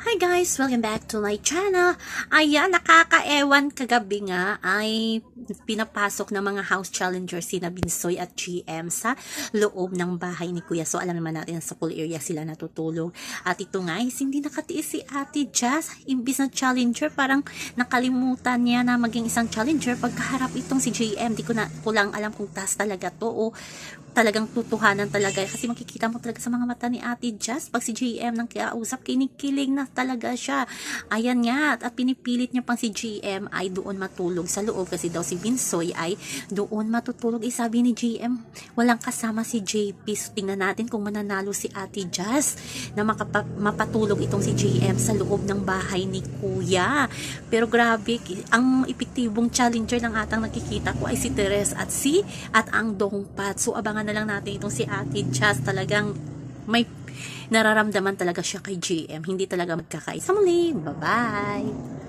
Hi guys! Welcome back to my channel. Ayan, nakakaewan kagabi nga ay pinapasok ng mga house challengers sina Binsoy at GM sa loob ng bahay ni Kuya. So alam naman natin sa pool area sila natutulog. At ito nga hindi nakatiis si Ate Jazz. Imbis na challenger, parang nakalimutan niya na maging isang challenger pagkaharap itong si GM. Di ko na ko lang alam kung taas talaga to o talagang tutuhanan talaga. Kasi makikita mo talaga sa mga mata ni Ate Jazz pag si GM nang kausap kinikilig na talaga siya. Ayan nga at pinipilit niya pang si GM ay doon matulog sa loob kasi daw si Binsoy ay doon matutulog. Eh sabi ni GM walang kasama si JP so tingnan natin kung mananalo si Ate Jazz na makapa- mapatulog itong si GM sa loob ng bahay ni Kuya. Pero grabe ang epektibong challenger ng atang nakikita ko ay si Teres at si at ang Dongpat. So abangan na lang natin itong si Ate Jazz talagang may nararamdaman talaga siya kay GM. Hindi talaga magkakaisa muli. Bye-bye!